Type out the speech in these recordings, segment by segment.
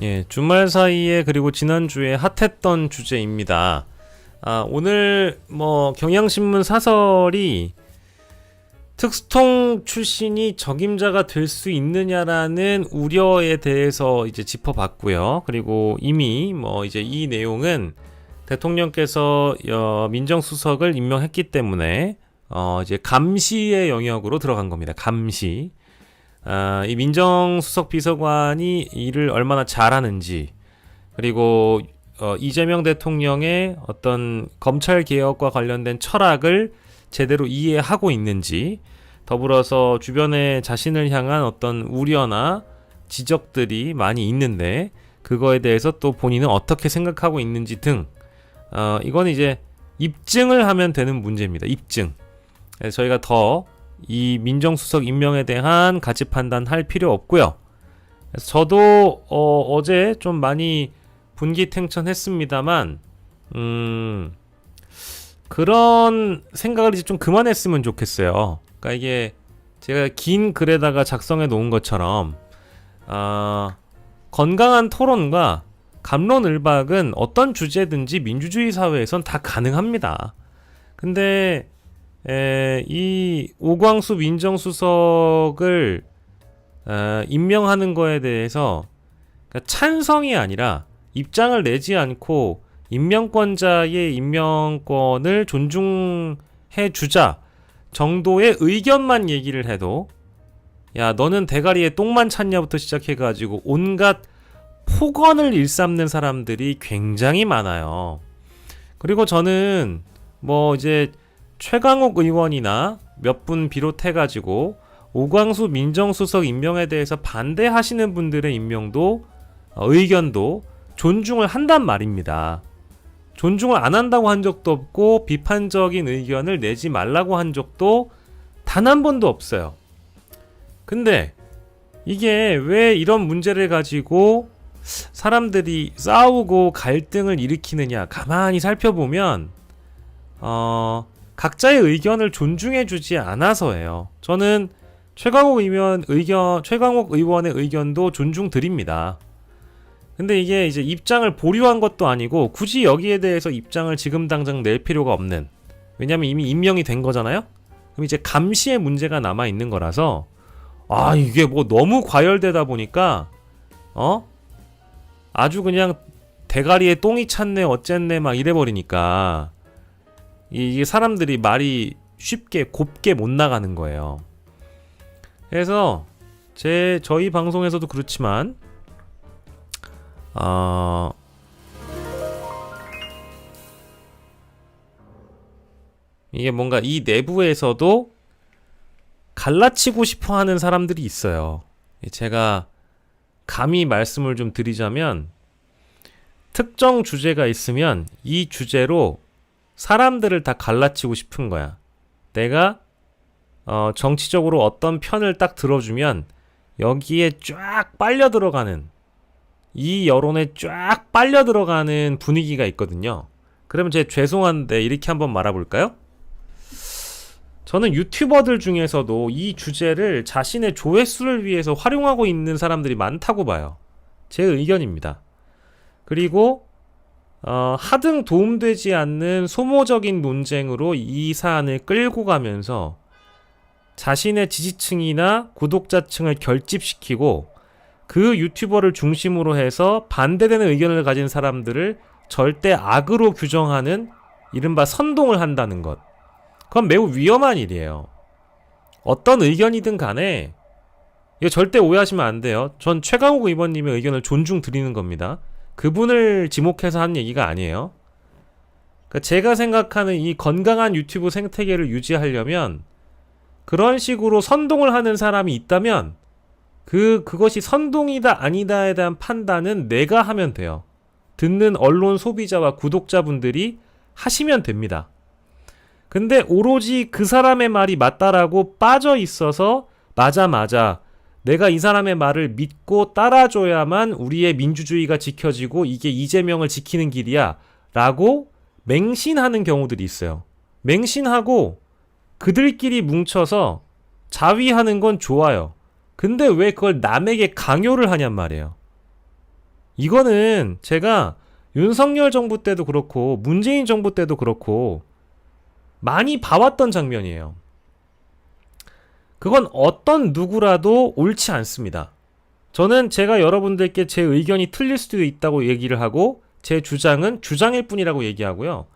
예, 주말 사이에 그리고 지난주에 핫했던 주제입니다. 아, 오늘 뭐 경향신문 사설이 특수통 출신이 적임자가 될 수 있느냐라는 우려에 대해서 이제 짚어봤고요. 그리고 이미 뭐 이제 이 내용은 대통령께서 어, 민정수석을 임명했기 때문에 어, 이제 감시의 영역으로 들어간 겁니다. 감시. 아, 이 민정수석 비서관이 일을 얼마나 잘하는지 그리고 어, 이재명 대통령의 어떤 검찰 개혁과 관련된 철학을 제대로 이해하고 있는지 더불어서 주변에 자신을 향한 어떤 우려나 지적들이 많이 있는데 그거에 대해서 또 본인은 어떻게 생각하고 있는지 등 어, 이건 이제 입증을 하면 되는 문제입니다. 입증. 저희가 더 이 민정수석 임명에 대한 가치 판단할 필요 없고요. 저도 어, 어제 좀 많이 분기탱천했습니다만 음, 그런 생각을 이제 좀 그만했으면 좋겠어요. 그러니까 이게 제가 긴 글에다가 작성해 놓은 것처럼 아, 건강한 토론과 감론을박은 어떤 주제든지 민주주의 사회에선 다 가능합니다. 근데 에, 이 오광수 민정수석을 어, 임명하는 거에 대해서 그러니까 찬성이 아니라 입장을 내지 않고 임명권자의 임명권을 존중해 주자 정도의 의견만 얘기를 해도 야 너는 대가리에 똥만 찼냐부터 시작해가지고 온갖 폭언을 일삼는 사람들이 굉장히 많아요. 그리고 저는 뭐 이제 최강욱 의원이나 몇 분 비롯해 가지고 오광수 민정수석 임명에 대해서 반대하시는 분들의 임명도 어, 의견도 존중을 한단 말입니다. 존중을 안 한다고 한 적도 없고 비판적인 의견을 내지 말라고 한 적도 단 한 번도 없어요. 근데 이게 왜 이런 문제를 가지고 사람들이 싸우고 갈등을 일으키느냐 가만히 살펴보면 어 각자의 의견을 존중해주지 않아서예요. 저는 최강욱 의원 의견 최강욱 의원의 의견도 존중드립니다. 근데 이게 이제 입장을 보류한 것도 아니고 굳이 여기에 대해서 입장을 지금 당장 낼 필요가 없는 왜냐면 이미 임명이 된 거잖아요. 그럼 이제 감시의 문제가 남아 있는 거라서 아 이게 뭐 너무 과열되다 보니까 어 아주 그냥 대가리에 똥이 찼네 어쨌네 막 이래 버리니까 이게 사람들이 말이 쉽게 곱게 못 나가는 거예요. 그래서 제 저희 방송에서도 그렇지만 어 이게 뭔가 이 내부에서도 갈라치고 싶어 하는 사람들이 있어요. 제가 감히 말씀을 좀 드리자면 특정 주제가 있으면 이 주제로 사람들을 다 갈라치고 싶은 거야. 내가 어, 정치적으로 어떤 편을 딱 들어주면 여기에 쫙 빨려 들어가는 이 여론에 쫙 빨려 들어가는 분위기가 있거든요. 그러면 제 죄송한데 이렇게 한번 말아볼까요? 저는 유튜버들 중에서도 이 주제를 자신의 조회수를 위해서 활용하고 있는 사람들이 많다고 봐요. 제 의견입니다. 그리고 어, 하등 도움되지 않는 소모적인 논쟁으로 이 사안을 끌고 가면서 자신의 지지층이나 구독자층을 결집시키고 그 유튜버를 중심으로 해서 반대되는 의견을 가진 사람들을 절대 악으로 규정하는 이른바 선동을 한다는 것. 그건 매우 위험한 일이에요. 어떤 의견이든 간에 이거 절대 오해하시면 안 돼요. 전 최강욱 의원님의 의견을 존중 드리는 겁니다. 그분을 지목해서 하는 얘기가 아니에요. 그러니까 제가 생각하는 이 건강한 유튜브 생태계를 유지하려면 그런 식으로 선동을 하는 사람이 있다면 그 그것이 선동이다 아니다에 대한 판단은 내가 하면 돼요. 듣는 언론 소비자와 구독자분들이 하시면 됩니다. 근데 오로지 그 사람의 말이 맞다라고 빠져 있어서 맞아 맞아 내가 이 사람의 말을 믿고 따라줘야만 우리의 민주주의가 지켜지고 이게 이재명을 지키는 길이야 라고 맹신하는 경우들이 있어요. 맹신하고 그들끼리 뭉쳐서 자위하는 건 좋아요. 근데 왜 그걸 남에게 강요를 하냔 말이에요. 이거는 제가 윤석열 정부 때도 그렇고 문재인 정부 때도 그렇고 많이 봐왔던 장면이에요. 그건 어떤 누구라도 옳지 않습니다. 저는 제가 여러분들께 제 의견이 틀릴 수도 있다고 얘기를 하고 제 주장은 주장일 뿐이라고 얘기하고요.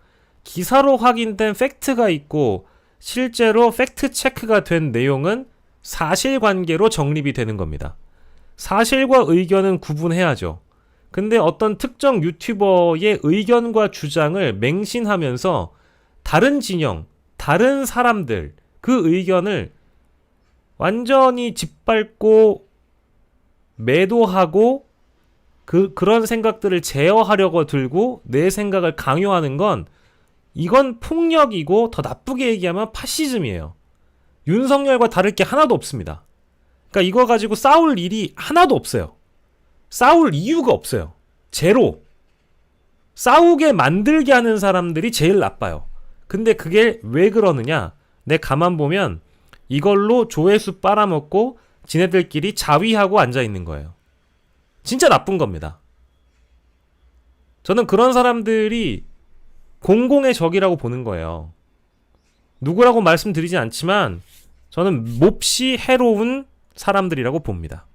기사로 확인된 팩트가 있고 실제로 팩트 체크가 된 내용은 사실관계로 정립이 되는 겁니다. 사실과 의견은 구분해야죠. 근데 어떤 특정 유튜버의 의견과 주장을 맹신하면서 다른 진영, 다른 사람들 그 의견을 완전히 짓밟고 매도하고 그 그런 생각들을 제어하려고 들고 내 생각을 강요하는 건 이건 폭력이고 더 나쁘게 얘기하면 파시즘이에요. 윤석열과 다를 게 하나도 없습니다. 그러니까 이거 가지고 싸울 일이 하나도 없어요. 싸울 이유가 없어요. 제로. 싸우게 만들게 하는 사람들이 제일 나빠요. 근데 그게 왜 그러느냐? 내 가만 보면 이걸로 조회수 빨아먹고 지네들끼리 자위하고 앉아 있는 거예요. 진짜 나쁜 겁니다. 저는 그런 사람들이 공공의 적이라고 보는 거예요. 누구라고 말씀드리진 않지만 저는 몹시 해로운 사람들이라고 봅니다.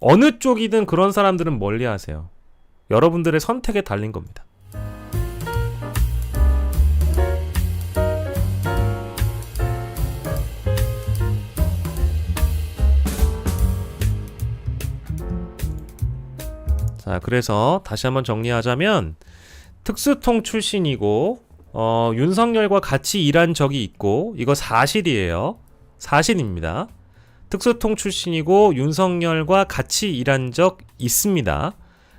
어느 쪽이든 그런 사람들은 멀리 하세요. 여러분들의 선택에 달린 겁니다. 자, 그래서 다시 한번 정리하자면 특수통 출신이고 어, 윤석열과 같이 일한 적이 있고 이거 사실이에요. 사실입니다. 특수통 출신이고 윤석열과 같이 일한 적 있습니다.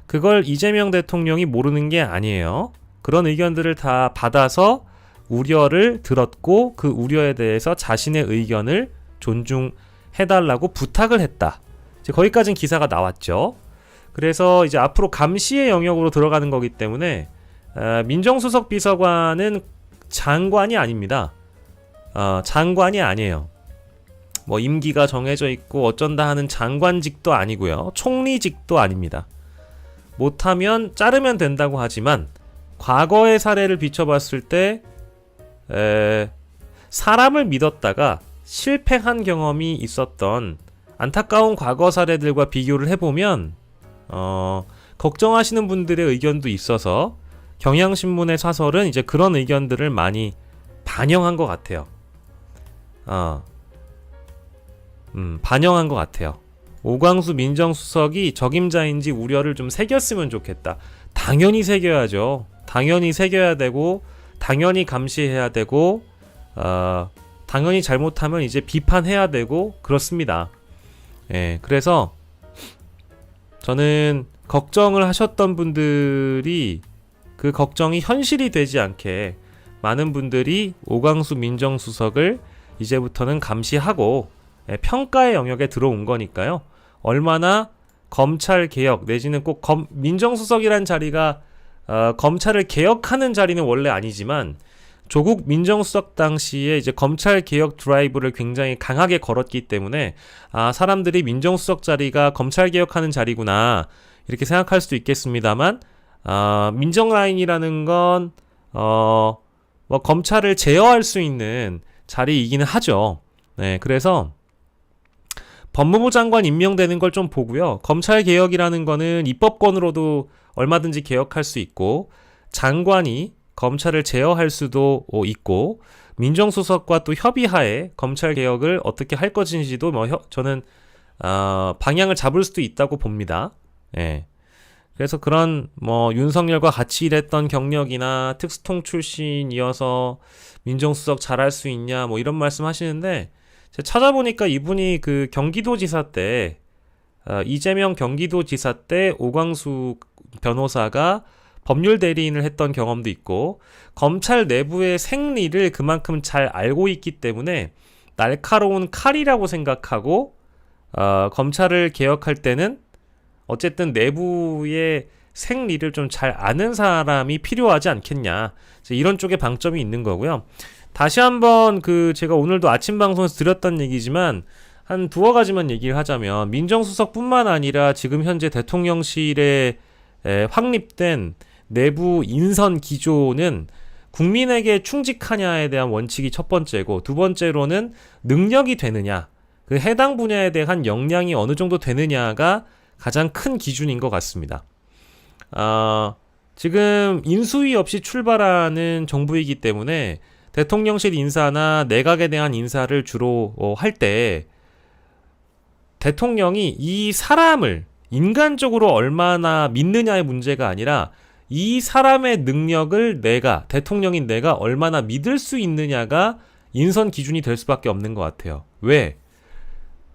그걸 이재명 대통령이 모르는 게 아니에요. 그런 의견들을 다 받아서 우려를 들었고 그 우려에 대해서 자신의 의견을 존중해달라고 부탁을 했다. 이제 거기까지는 기사가 나왔죠. 그래서 이제 앞으로 감시의 영역으로 들어가는 거기 때문에 어, 민정수석 비서관은 장관이 아닙니다. 어, 장관이 아니에요. 뭐 임기가 정해져 있고 어쩐다 하는 장관직도 아니고요. 총리직도 아닙니다. 못하면 자르면 된다고 하지만 과거의 사례를 비춰봤을 때 에, 사람을 믿었다가 실패한 경험이 있었던 안타까운 과거 사례들과 비교를 해보면 어, 걱정하시는 분들의 의견도 있어서 경향신문의 사설은 이제 그런 의견들을 많이 반영한 것 같아요. 어, 음, 반영한 것 같아요. 오광수 민정수석이 적임자인지 우려를 좀 새겼으면 좋겠다. 당연히 새겨야죠. 당연히 새겨야 되고, 당연히 감시해야 되고, 어, 당연히 잘못하면 이제 비판해야 되고, 그렇습니다. 예, 그래서 저는 걱정을 하셨던 분들이 그 걱정이 현실이 되지 않게 많은 분들이 오광수 민정수석을 이제부터는 감시하고 예, 평가의 영역에 들어온 거니까요. 얼마나 검찰 개혁 내지는 꼭 검, 민정수석이란 자리가 어, 검찰을 개혁하는 자리는 원래 아니지만 조국 민정수석 당시에 이제 검찰 개혁 드라이브를 굉장히 강하게 걸었기 때문에 아 사람들이 민정수석 자리가 검찰 개혁하는 자리구나 이렇게 생각할 수도 있겠습니다만 아 민정 라인이라는 건 어 뭐 검찰을 제어할 수 있는 자리이기는 하죠. 네, 그래서 법무부 장관 임명되는 걸 좀 보고요. 검찰 개혁이라는 거는 입법권으로도 얼마든지 개혁할 수 있고 장관이 검찰을 제어할 수도 있고 민정수석과 또 협의하에 검찰 개혁을 어떻게 할 것인지도 뭐 혀, 저는 어, 방향을 잡을 수도 있다고 봅니다. 예. 그래서 그런 뭐 윤석열과 같이 일했던 경력이나 특수통 출신이어서 민정수석 잘할 수 있냐 뭐 이런 말씀 하시는데 제가 찾아보니까 이분이 그 경기도지사 때 어, 이재명 경기도지사 때 오광수 변호사가 법률 대리인을 했던 경험도 있고 검찰 내부의 생리를 그만큼 잘 알고 있기 때문에 날카로운 칼이라고 생각하고 어, 검찰을 개혁할 때는 어쨌든 내부의 생리를 좀 잘 아는 사람이 필요하지 않겠냐 이런 쪽에 방점이 있는 거고요. 다시 한번 그 제가 오늘도 아침 방송에서 드렸던 얘기지만 한 두어 가지만 얘기를 하자면 민정수석뿐만 아니라 지금 현재 대통령실에 에, 확립된 내부 인선 기조는 국민에게 충직하냐에 대한 원칙이 첫 번째고 두 번째로는 능력이 되느냐 그 해당 분야에 대한 역량이 어느 정도 되느냐가 가장 큰 기준인 것 같습니다. 아, 지금 인수위 없이 출발하는 정부이기 때문에 대통령실 인사나 내각에 대한 인사를 주로 어, 할때 대통령이 이 사람을 인간적으로 얼마나 믿느냐의 문제가 아니라 이 사람의 능력을 내가 대통령인 내가 얼마나 믿을 수 있느냐가 인선 기준이 될 수밖에 없는 것 같아요. 왜?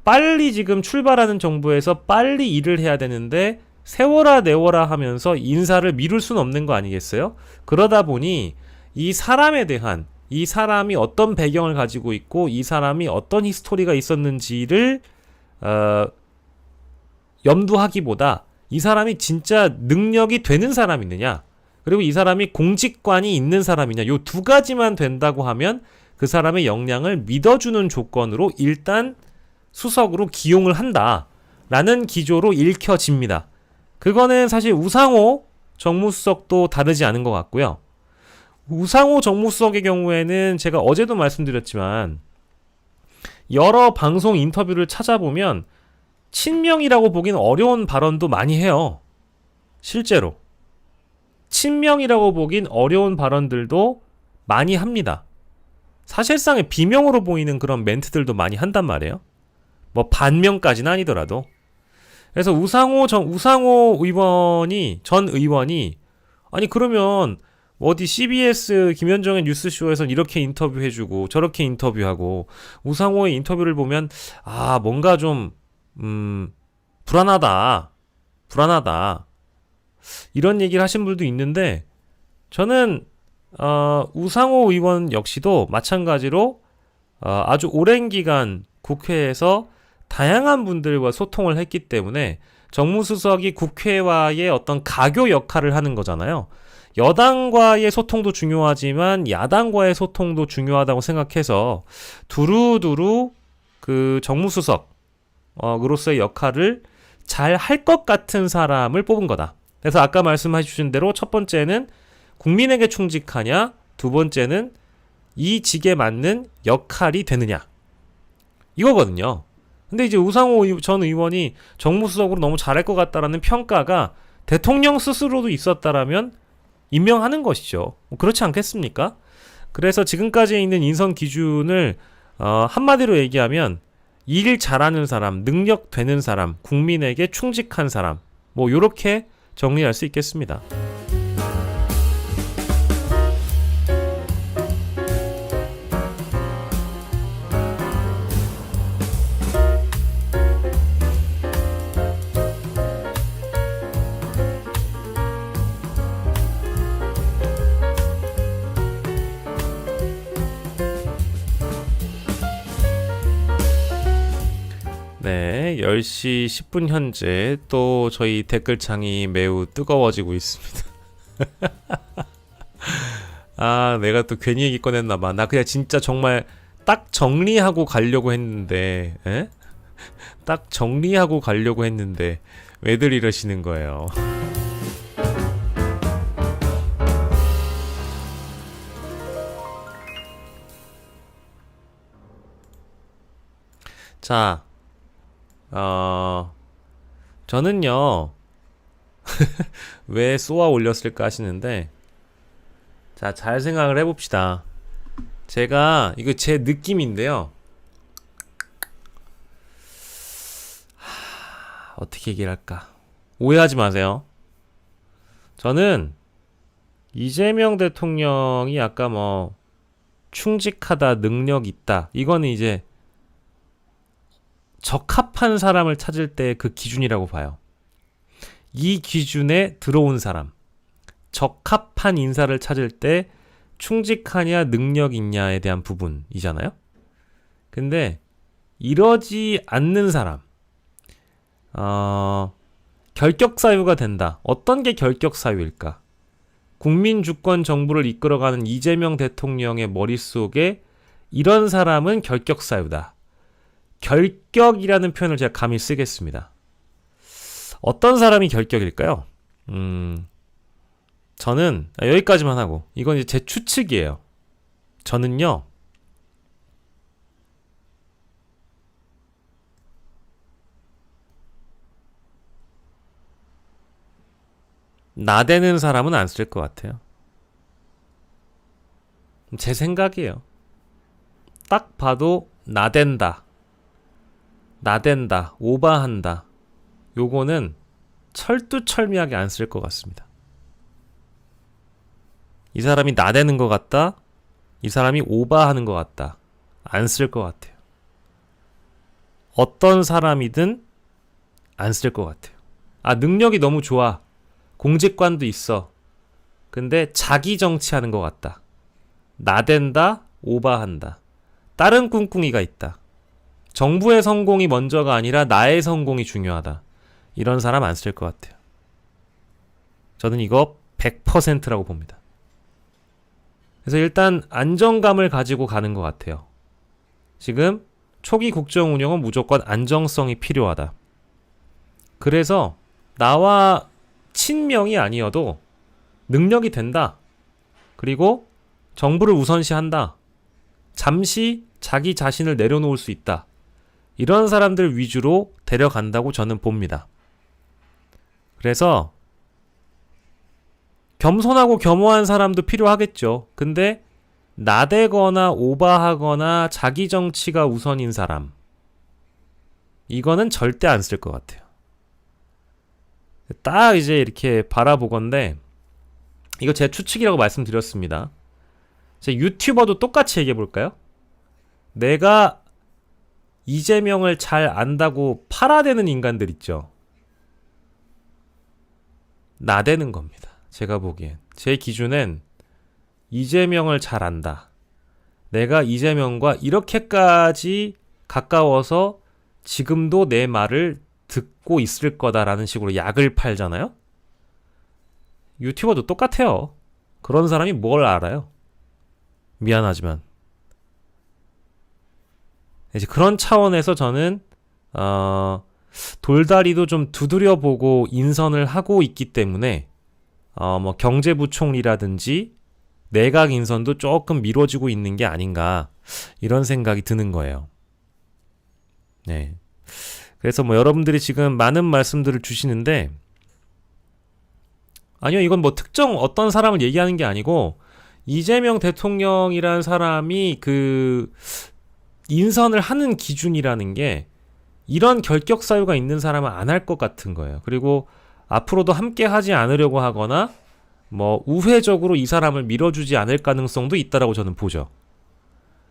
빨리 지금 출발하는 정부에서 빨리 일을 해야 되는데 세워라 내워라 하면서 인사를 미룰 수는 없는 거 아니겠어요? 그러다 보니 이 사람에 대한 이 사람이 어떤 배경을 가지고 있고 이 사람이 어떤 히스토리가 있었는지를 어, 염두하기보다 이 사람이 진짜 능력이 되는 사람이느냐 그리고 이 사람이 공직관이 있는 사람이냐 요 두 가지만 된다고 하면 그 사람의 역량을 믿어주는 조건으로 일단 수석으로 기용을 한다라는 기조로 읽혀집니다. 그거는 사실 우상호 정무수석도 다르지 않은 것 같고요. 우상호 정무수석의 경우에는 제가 어제도 말씀드렸지만 여러 방송 인터뷰를 찾아보면 친명이라고 보기는 어려운 발언도 많이 해요. 실제로. 친명이라고 보긴 어려운 발언들도 많이 합니다. 사실상의 비명으로 보이는 그런 멘트들도 많이 한단 말이에요. 뭐 반명까지는 아니더라도. 그래서 우상호 전 우상호 의원이 전 의원이 아니 그러면 어디 CBS 김현정의 뉴스쇼에선 이렇게 인터뷰해주고 저렇게 인터뷰하고 우상호의 인터뷰를 보면 아 뭔가 좀 음, 불안하다. 불안하다. 이런 얘기를 하신 분도 있는데, 저는, 어, 우상호 의원 역시도 마찬가지로, 어, 아주 오랜 기간 국회에서 다양한 분들과 소통을 했기 때문에 정무수석이 국회와의 어떤 가교 역할을 하는 거잖아요. 여당과의 소통도 중요하지만 야당과의 소통도 중요하다고 생각해서 두루두루 그 정무수석, 어, 으로서의 역할을 잘 할 것 같은 사람을 뽑은 거다. 그래서 아까 말씀해 주신 대로 첫 번째는 국민에게 충직하냐, 두 번째는 이 직에 맞는 역할이 되느냐. 이거거든요. 근데 이제 우상호 전 의원이 정무수석으로 너무 잘할 것 같다라는 평가가 대통령 스스로도 있었다라면 임명하는 것이죠. 뭐 그렇지 않겠습니까? 그래서 지금까지 있는 인선 기준을 어, 한마디로 얘기하면 일 잘하는 사람, 능력 되는 사람, 국민에게 충직한 사람, 뭐 요렇게 정리할 수 있겠습니다. 10시 10분 현재 또 저희 댓글창이 매우 뜨거워지고 있습니다. 아, 내가 또 괜히 얘기 꺼냈나 봐. 나 그냥 진짜 정말 딱 정리하고 가려고 했는데, 에? 딱 정리하고 가려고 했는데 왜들 이러시는 거예요? 자, 어, 저는요, 왜 쏘아 올렸을까 하시는데, 자, 잘 생각을 해봅시다. 제가, 이거 제 느낌인데요. 하, 어떻게 얘기를 할까? 오해하지 마세요. 저는 이재명 대통령이 아까 뭐, 충직하다, 능력 있다. 이거는 이제 적합한 사람을 찾을 때 그 기준이라고 봐요. 이 기준에 들어온 사람, 적합한 인사를 찾을 때 충직하냐, 능력 있냐에 대한 부분이잖아요. 근데 이러지 않는 사람, 어, 결격 사유가 된다. 어떤 게 결격 사유일까? 국민 주권 정부를 이끌어가는 이재명 대통령의 머릿속에 이런 사람은 결격 사유다. 결격이라는 표현을 제가 감히 쓰겠습니다. 어떤 사람이 결격일까요? 음, 저는 아, 여기까지만 하고 이건 이제 제 추측이에요. 저는요. 나대는 사람은 안 쓸 것 같아요. 제 생각이에요. 딱 봐도 나댄다. 나댄다. 오바한다. 요거는 철두철미하게 안 쓸 것 같습니다. 이 사람이 나대는 것 같다. 이 사람이 오바하는 것 같다. 안 쓸 것 같아요. 어떤 사람이든 안 쓸 것 같아요. 아, 능력이 너무 좋아. 공직관도 있어. 근데 자기 정치하는 것 같다. 나댄다, 오바한다. 다른 꿍꿍이가 있다. 정부의 성공이 먼저가 아니라 나의 성공이 중요하다. 이런 사람 안 쓸 것 같아요. 저는 이거 100%라고 봅니다. 그래서 일단 안정감을 가지고 가는 것 같아요. 지금 초기 국정 운영은 무조건 안정성이 필요하다. 그래서 나와 친명이 아니어도 능력이 된다. 그리고 정부를 우선시한다. 잠시 자기 자신을 내려놓을 수 있다. 이런 사람들 위주로 데려간다고 저는 봅니다. 그래서 겸손하고 겸허한 사람도 필요하겠죠. 근데 나대거나 오바하거나 자기 정치가 우선인 사람. 이거는 절대 안 쓸 것 같아요. 딱 이제 이렇게 바라보건데 이거 제 추측이라고 말씀드렸습니다. 제 유튜버도 똑같이 얘기해 볼까요? 내가 이재명을 잘 안다고 팔아대는 인간들 있죠. 나대는 겁니다. 제가 보기엔. 제 기준엔 이재명을 잘 안다. 내가 이재명과 이렇게까지 가까워서 지금도 내 말을 듣고 있을 거다라는 식으로 약을 팔잖아요? 유튜버도 똑같아요. 그런 사람이 뭘 알아요? 미안하지만. 이제 그런 차원에서 저는, 어, 돌다리도 좀 두드려 보고 인선을 하고 있기 때문에, 어, 뭐, 경제부총리라든지 내각 인선도 조금 미뤄지고 있는 게 아닌가, 이런 생각이 드는 거예요. 네. 그래서 뭐 여러분들이 지금 많은 말씀들을 주시는데 아니요 이건 뭐 특정 어떤 사람을 얘기하는 게 아니고 이재명 대통령이란 사람이 그 인선을 하는 기준이라는 게 이런 결격 사유가 있는 사람은 안 할 것 같은 거예요. 그리고 앞으로도 함께 하지 않으려고 하거나 뭐 우회적으로 이 사람을 밀어주지 않을 가능성도 있다라고 저는 보죠.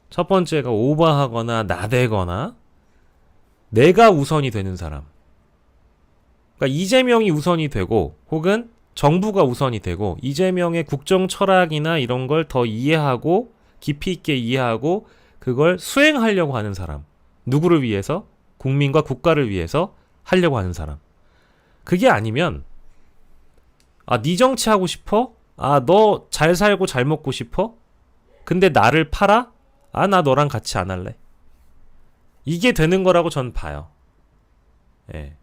첫 번째가 오버하거나 나대거나 내가 우선이 되는 사람. 그러니까 이재명이 우선이 되고 혹은 정부가 우선이 되고 이재명의 국정 철학이나 이런 걸 더 이해하고 깊이 있게 이해하고 그걸 수행하려고 하는 사람. 누구를 위해서? 국민과 국가를 위해서 하려고 하는 사람. 그게 아니면 아, 네 정치 하고 싶어? 아, 너 잘 살고 잘 먹고 싶어? 근데 나를 팔아? 아, 나 너랑 같이 안 할래. 이게 되는 거라고 전 봐요. 예.